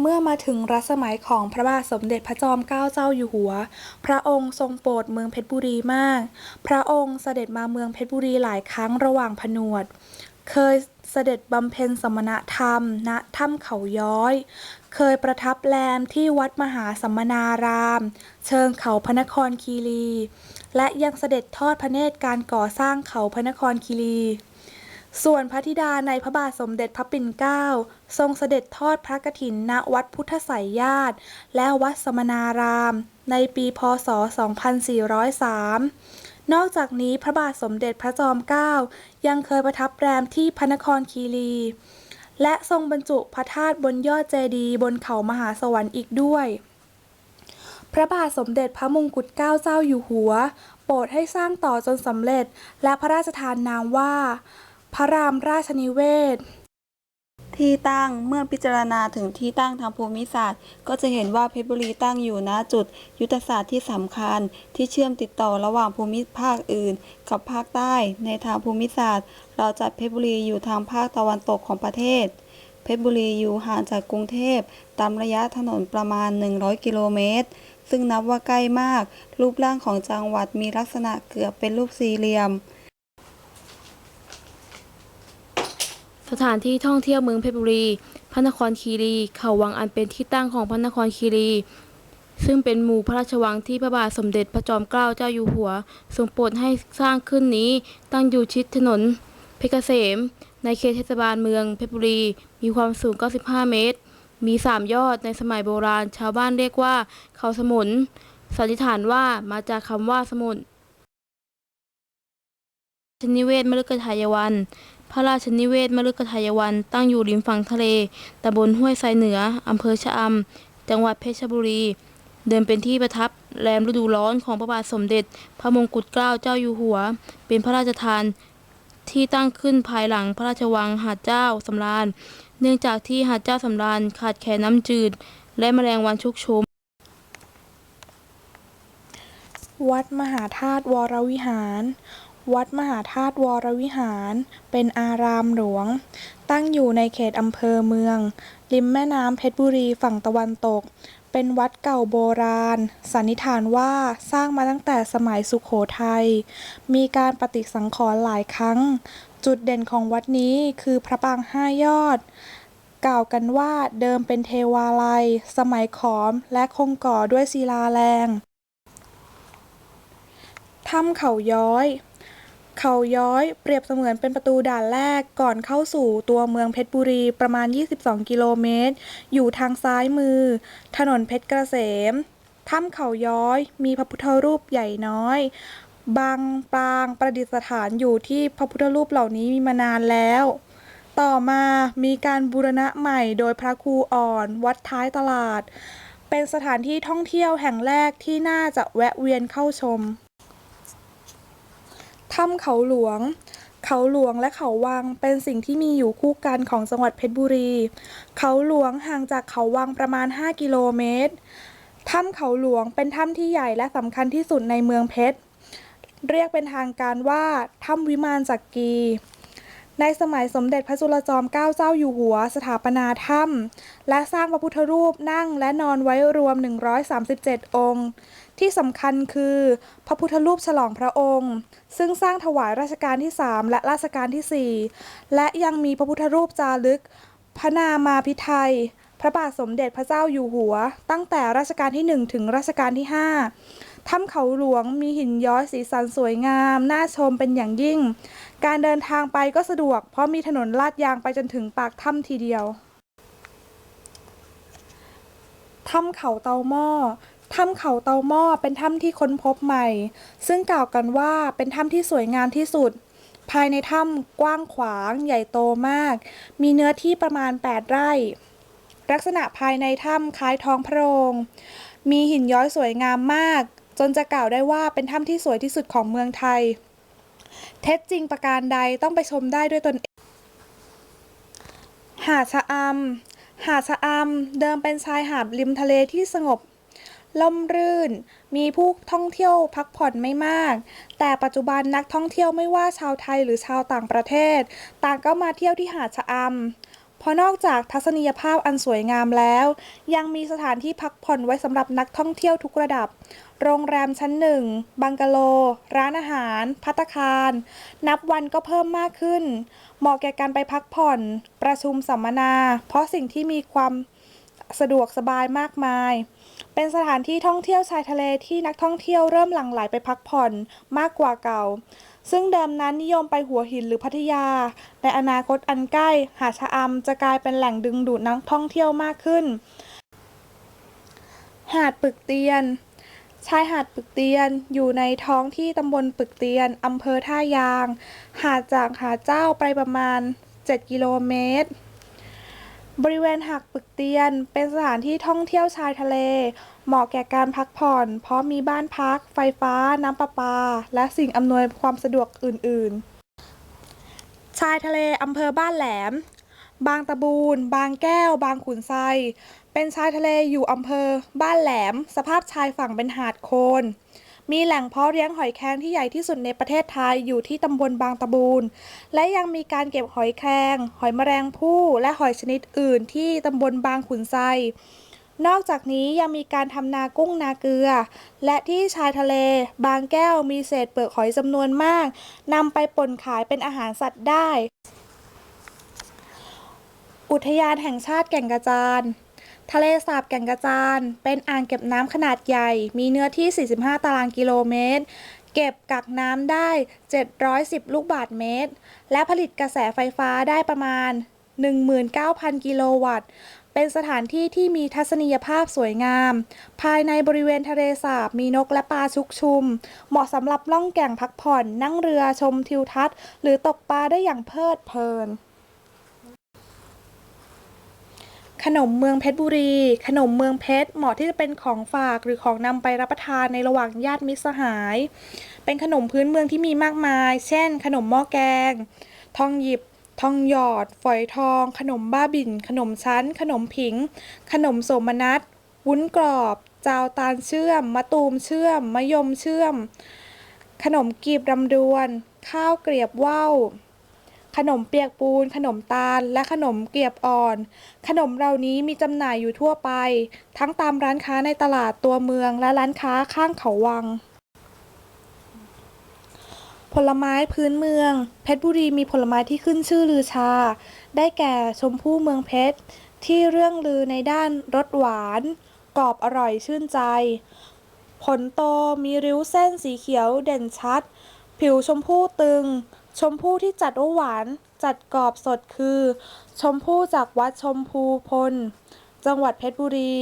เมื่อมาถึงรัชสมัยของพระบาทสมเด็จพระจอมเกล้าเจ้าอยู่หัว พระองค์ทรงโปรดเมืองเพชรบุรีมาก พระองค์เสด็จมาเมืองเพชรบุรีหลายครั้งระหว่างผนวด เคยเสด็จบำเพ็ญสมณธรรม ณ ถ้ำเขาย้อย เคยประทับแรมที่วัดมหาสัมมนาราม เชิงเขาพระนครคีรี และยังเสด็จทอดพระเนตรการก่อสร้างเขาพระนครคีรี ส่วนพระธิดาในพระบาทสมเด็จพระปิ่นเกล้าทรงเสด็จทอดพระกฐินณวัดพุทธไสยญาติ และวัดสมณาราม ในปีพศ 2403 นอกจากนี้พระบาทสมเด็จพระจอมเกล้ายังเคยประทับแรมที่พระนครคีรี และทรงบรรจุพระธาตุบนยอดเจดีย์บนเขามหาสวรรค์อีกด้วย พระบาทสมเด็จพระมงกุฎเกล้าเจ้าอยู่หัว โปรดให้สร้างต่อจนสำเร็จ และพระราชทานนามว่า พระรามราชนิเวศที่ตั้งเมื่อพิจารณาถึงที่ตั้งทางภูมิศาสตร์ ก็จะเห็นว่าเพชรบุรีตั้งอยู่ณจุด ยุทธศาสตร์ที่สำคัญ ที่เชื่อมติดต่อระหว่างภูมิภาคอื่น กับภาคใต้ในทางภูมิศาสตร์ เราจัดเพชรบุรีอยู่ทางภาคตะวันตกของประเทศ เพชรบุรีอยู่ห่างจากกรุงเทพตามระยะถนนประมาณ 100 กิโลเมตร ซึ่งนับว่าใกล้มาก รูปร่างของจังหวัดมีลักษณะเกือบเป็นรูปสี่เหลี่ยม สถานที่ท่องเที่ยวเมืองเพชรบุรี พระนครคีรี เขาวังอันเป็นที่ตั้งของพระนครคีรี ซึ่งเป็นหมู่พระราชวังที่พระบาทสมเด็จพระจอมเกล้าเจ้าอยู่หัวทรงโปรดให้สร้างขึ้นนี้ ตั้งอยู่ชิดถนน เพชรเกษม ในเขตเทศบาลเมืองเพชรบุรี มีความสูง 95 เมตร มี 3 ยอดในสมัยโบราณ ชาวบ้านเรียกว่า เขาสมุน สันนิษฐานว่ามาจากคำว่าสมุนชนิเวศมฤคทายวัน พระราชนิเวศมฤคทายวันตั้งอยู่ริมฝั่งทะเลตำบลห้วยไซเหนืออำเภอชะอำจังหวัดเพชรบุรี เดิมเป็นที่ประทับแรมฤดูร้อนของพระบาทสมเด็จ พระมงกุฎเกล้าเจ้าอยู่หัว เป็นพระราชทานที่ตั้งขึ้นภายหลังพระราชวังหาดเจ้าสำราญ เนื่องจากที่หาดเจ้าสำราญขาดแคลนน้ำจืด และแมลงวันชุกชุม วัดมหาธาตุวรวิหาร วัดมหาธาตุวรวิหาร เป็นอารามหลวง ตั้งอยู่ในเขตอำเภอเมือง ริมแม่น้ำเพชรบุรีฝั่งตะวันตก เป็นวัดเก่าโบราณ สันนิษฐานว่าสร้างมาตั้งแต่สมัยสุขโขทัย มีการปฏิสังขรณ์หลายครั้ง จุดเด่นของวัดนี้คือพระปางห้ายอดกล่าวกันว่าเดิมเป็นเทวาลัย สมัยขอมและคงก่อด้วยศิลาแรง ถ้ำเขาย้อย เขาย้อยเปรียบเสมือนเป็นประตูด่านแรกก่อนเข้าสู่ตัวเมืองเพชรบุรีประมาณ 22 กิโลเมตร อยู่ทางซ้ายมือ ถนนเพชรเกษม ถ้ำเขาย้อยมีพระพุทธรูปใหญ่น้อย บางปางประดิษฐานอยู่ที่พระพุทธรูปเหล่านี้มีมานานแล้ว ต่อมามีการบูรณะใหม่โดยพระครูอ่อนวัดท้ายตลาด เป็นสถานที่ท่องเที่ยวแห่งแรกที่น่าจะแวะเวียนเข้าชม ถ้ำเขาหลวง เขาหลวงและเขาวังเป็นสิ่งที่มีอยู่คู่กันของจังหวัดเพชรบุรี เขาหลวงห่างจากเขาวังประมาณ 5 กิโลเมตร ถ้ำเขาหลวงเป็นถ้ำที่ใหญ่และสำคัญที่สุดในเมืองเพชร เรียกเป็นทางการว่าถ้ำวิมานจักรีในสมัยสมเด็จพระจุลจอมเกล้าเจ้าอยู่หัว สถาปนาถ้ำและสร้างพระพุทธรูปนั่งและนอนไว้รวม 137 องค์ ที่สำคัญคือ พระพุทธรูปฉลองพระองค์ ซึ่งสร้างถวายรัชกาลที่ 3 และรัชกาลที่ 4 และยังมีพระพุทธรูปจารึก พระนามาพิไทยพระบาทสมเด็จพระเจ้าอยู่หัว ตั้งแต่รัชกาลที่ 1 ถึงรัชกาลที่ 5 ถ้ำเขาหลวงมีหินย้อยสีสันสวยงาม น่าชมเป็นอย่างยิ่ง การเดินทางไปก็สะดวก เพราะมีถนนลาดยางไปจนถึงปากถ้ำทีเดียว ถ้ำเขาเตาหม้อ ถ้ำเขาเตาหม้อเป็นถ้ำที่ค้นพบใหม่ ซึ่งกล่าวกันว่าเป็นถ้ำที่สวยงามที่สุด ภายในถ้ำกว้างขวางใหญ่โตมาก มีเนื้อที่ประมาณ 8 ไร่ ลักษณะภายในถ้ำคล้ายท้องพระโรงมีหินย้อยสวยงามมาก จนจะกล่าวได้ว่าเป็นถ้ำที่สวยที่สุดของเมืองไทย เท็จจริงประการใดต้องไปชมได้ด้วยตนเอง หาดชะอำหาดชะอำเดิมเป็นชายหาดริมทะเลที่สงบ ล่มรื่น มีผู้ท่องเที่ยวพักผ่อนไม่มาก แต่ปัจจุบันนักท่องเที่ยวไม่ว่าชาวไทยหรือชาวต่างประเทศ ต่างก็มาเที่ยวที่หาดชะอำเพราะนอกจากทัศนียภาพอันสวยงามแล้ว ยังมีสถานที่พักผ่อนไว้สำหรับนักท่องเที่ยวทุกระดับ โรงแรมชั้นหนึ่งบังกะโล ร้านอาหาร พัตคาร นับวันก็เพิ่มมากขึ้น เหมาะแก่การไปพักผ่อน ประชุมสัมมนา เพราะสิ่งที่มีความ สะดวกสบายมากมาย เป็นสถานที่ท่องเที่ยวชายทะเลที่นักท่องเที่ยวเริ่มหลั่งไหลไปพักผ่อนมากกว่าเก่า ซึ่งเดิมนั้นนิยมไปหัวหินหรือพัทยา ในอนาคตอันใกล้ หาดชะอำจะกลายเป็นแหล่งดึงดูดนักท่องเที่ยวมากขึ้น หาดปึกเตียนชายหาดปึกเตียนอยู่ในท้องที่ตำบลปึกเตียนอำเภอท่ายาง หาดจากหาดเจ้าไปประมาณ 7 กิโลเมตร บริเวณหาดปึกเตียน เป็นสถานที่ท่องเที่ยวชายทะเล เหมาะแก่การพักผ่อน เพราะมีบ้านพัก ไฟฟ้า น้ำประปา และสิ่งอำนวยความสะดวกอื่น ๆ ชายทะเลอำเภอบ้านแหลม บางตะบูน บางแก้ว บางขุนไซ เป็นชายทะเลอยู่อำเภอ บ้านแหลม สภาพชายฝั่งเป็นหาดโคลน มีแหล่งเพาะเลี้ยงหอยแครงที่ใหญ่ที่สุดในประเทศไทยอยู่ที่ตำบลบางตะบูน และยังมีการเก็บหอยแครง หอยแมลงภู่และหอยชนิดอื่นที่ตำบลบางขุนไซนอกจากนี้ยังมีการทำนากุ้งนาเกลือ และที่ชายทะเล บางแก้วมีเศษเปลือกหอยจำนวนมากนำไปป่นขายเป็นอาหารสัตว์ได้ อุทยานแห่งชาติแก่งกระจาน ทะเลสาบแก่งกระจาน เป็นอ่างเก็บน้ำขนาดใหญ่ มีเนื้อที่ 45 ตารางกิโลเมตร เก็บกักน้ำได้ 710 ลูกบาศก์เมตร และผลิตกระแสไฟฟ้าได้ประมาณ 19,000 กิโลวัตต์ เป็นสถานที่ที่มีทัศนียภาพสวยงาม ภายในบริเวณทะเลสาบมีนกและปลาชุกชุม เหมาะสำหรับล่องแก่งพักผ่อน นั่งเรือชมทิวทัศน์ หรือตกปลาได้อย่างเพลิดเพลิน ขนมเมืองเพชรบุรี ขนมเมืองเพชรเหมาะที่จะเป็นของฝากหรือของนำไปรับประทานในระหว่างญาติมิตรสหาย เป็นขนมพื้นเมืองที่มีมากมาย เช่น ขนมหม้อแกง ทองหยิบ ทองหยอด ฝอยทอง ขนมบ้าบิน ขนมชั้น ขนมผิง ขนมโสมนัสวุ้นกรอบ จาวตาลเชื่อม มะตูมเชื่อม มะยมเชื่อม ขนมกีบรำดวน ข้าวเกรียบว่าว ขนมเปียกปูน ขนมตาล และขนมเกียบอ่อน ขนมเหล่านี้มีจำหน่ายอยู่ทั่วไป ทั้งตามร้านค้าในตลาดตัวเมืองและร้านค้าข้างเขาวัง ผลไม้พื้นเมือง เพชรบุรีมีผลไม้ที่ขึ้นชื่อลือชา ได้แก่ชมพู่เมืองเพชร ที่เรื่องลือในด้านรสหวาน กรอบอร่อยชื่นใจ ผลโตมีริ้วเส้นสีเขียวเด่นชัด ผิวชมพู่ตึง ชมพู่ที่จัดว่าหวานจัดกรอบสดคือ ชมพู่จากวัดชมพูพล จังหวัดเพชรบุรี